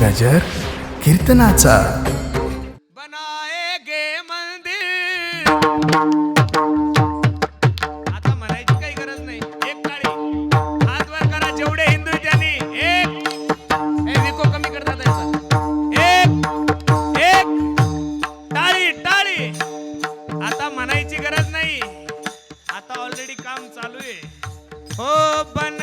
गजर कीर्तनाचा. बनाएगे मंदिर. आता म्हणायची काही गरज नाही. एक टाळी हात वर करा जेवढे हिंदू आहेत त्यांनी एक. हे विको कमी करतात याचा एक. एक. टाळी टाळी. आता म्हणायची गरज नाही. आता ऑलरेडी काम चालू आहे. हो बन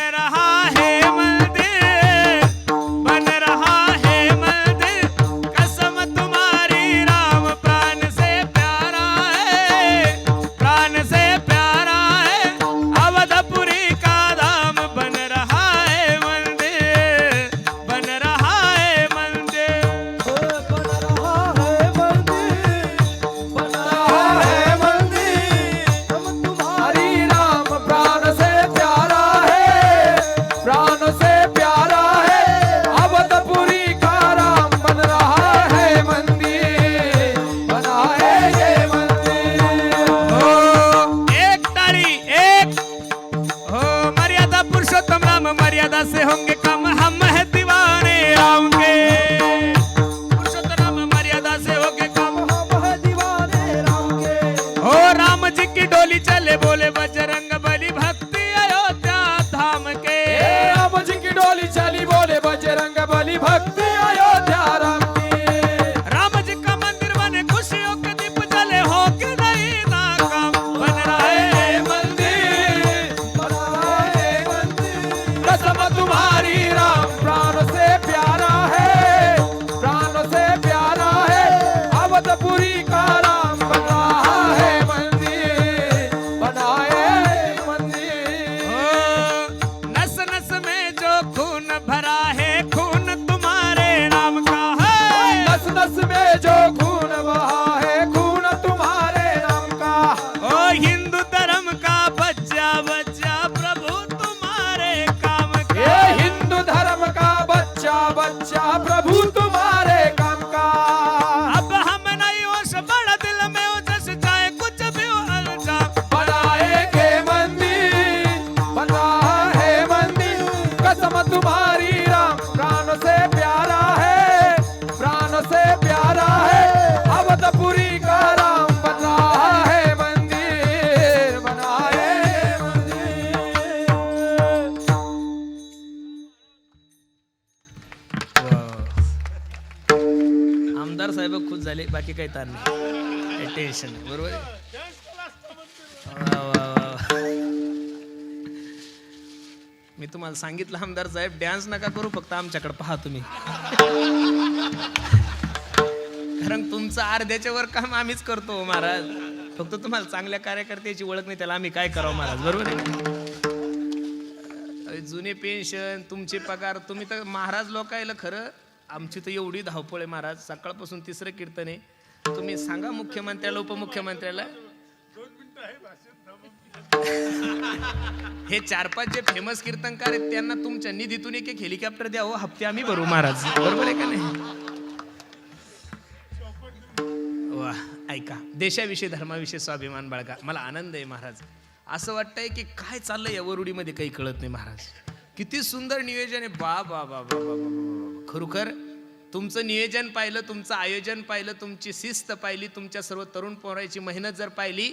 मर्यादा से होंगे कम हम है दीवाने आऊँगे पुरुषोत्तम राम मर्यादा से होंगे कम। हम है दीवाने आऊँगे हो राम जी की डोली चले बोले बजरंग बली भक्ति अयोध्या धाम के। राम जी की डोली चली बोले बजरंग बली भक्ति आमदार साहेब खुश झाले बाकी काही ताण नाही. टेन्शन बरोबर वा, वा, वा. मी तुम्हाला सांगितलं आमदार साहेब डान्स नका करू फक्त आमच्याकडे पहा तुम्ही. कारण तुमचं अर्ध्याच्या वर काम आम्हीच करतो हो, महाराज. फक्त तुम्हाला चांगल्या कार्यकर्त्याची ओळख नाही त्याला आम्ही काय करावं महाराज? बरोबर आहे? जुने पेन्शन तुमचे पगार तुम्ही तर महाराज लोकायला खरं? आमची तर एवढी धावपळ आहे महाराज. सकाळपासून तिसरं कीर्तन आहे. तुम्ही सांगा मुख्यमंत्र्याला उपमुख्यमंत्र्याला. हे चार पाच जे फेमस कीर्तनकार आहेत त्यांना तुमच्या निधीतून एक एक हेलिकॉप्टर द्यावं हप्ते आम्ही भरू महाराज. बरोबर आहे का नाही? वा ऐका. देशाविषयी धर्माविषयी स्वाभिमान बाळगा. मला आनंद आहे महाराज. असं वाटतंय की काय चाललंय या वरुडीमध्ये काही कळत नाही महाराज. किती सुंदर नियोजन आहे. बा बा बा बा बा खरोखर तुमचं नियोजन पाहिलं तुमचं आयोजन पाहिलं तुमची शिस्त पाहिली तुमच्या सर्व तरुण पोरायची मेहनत जर पाहिली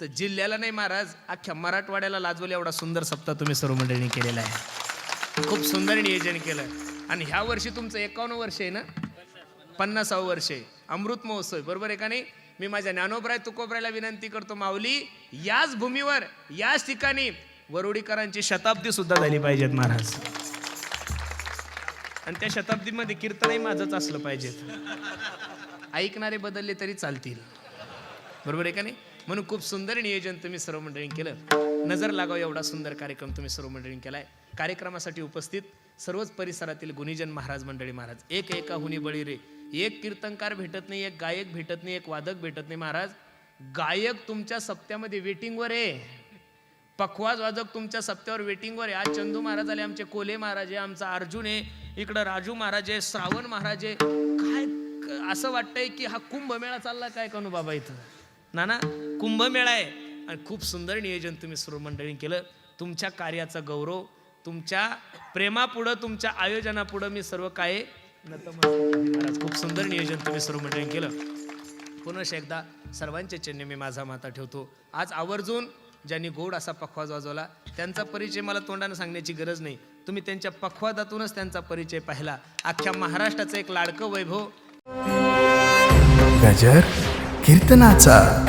तर जिल्ह्याला नाही महाराज अख्ख्या मराठवाड्याला लाजवले एवढा सुंदर सप्ताह तुम्ही सर्व मंडळींनी केलेला आहे. खूप सुंदर नियोजन केलं. आणि ह्या वर्षी तुमचं एकावन्न वर्ष आहे ना? पन्नासावं वर्ष आहे. अमृत महोत्सव बरोबर आहे का नाही? मी माझ्या ज्ञानोबराय तुकोबरायला विनंती करतो माऊली याच भूमीवर याच ठिकाणी वरुडीकरांची शताब्दी सुद्धा झाली पाहिजेत महाराज. आणि त्या शताब्दीमध्ये कीर्तनही माझंच असलं पाहिजेत. ऐकणारे बदलले तरी चालतील. बरोबर आहे का नाही? म्हणून खूप सुंदर नियोजन तुम्ही सर्व मंडळींनी केलं. नजर लागाव एवढा सुंदर कार्यक्रम तुम्ही सर्व मंडळींनी केलाय. कार्यक्रमासाठी उपस्थित सर्वच परिसरातील गुणीजन महाराज मंडळी महाराज. एक एका हुनी बळी रे. एक कीर्तनकार भेटत नाही एक गायक भेटत नाही एक वादक भेटत नाही महाराज. गायक तुमच्या सप्त्यामध्ये वेटिंगवर आहे. पखवाज वाजक तुमच्या सप्त्यावर वेटिंगवर आहे. आज चंदू महाराज आले आमचे कोले महाराज आहे आमचा अर्जुन आहे इकडं राजू महाराज आहे श्रावण महाराज. आहे काय असं वाटतंय की हा कुंभमेळा चालला काय करू बाबा इथं? ना ना कुंभमेळा आहे. आणि खूप सुंदर नियोजन तुम्ही सुरमंडळी केलं. तुमच्या कार्याचा गौरव तुमच्या प्रेमापुढं तुमच्या आयोजनापुढं मी सर्व काय महाराज खूप सुंदर नियोजन तुम्ही सुरमंडळी केलं. पुनश एकदा सर्वांचे चिन्ह मी माझा माता ठेवतो. आज आवर्जून ज्यांनी गोड असा पखवाज वाजवला त्यांचा परिचय मला तोंडानं सांगण्याची गरज नाही. तुम्ही त्यांच्या पखवादातूनच त्यांचा परिचय पाहिला. अख्ख्या महाराष्ट्राचं एक लाडकं वैभव. गजर कीर्तनाचा.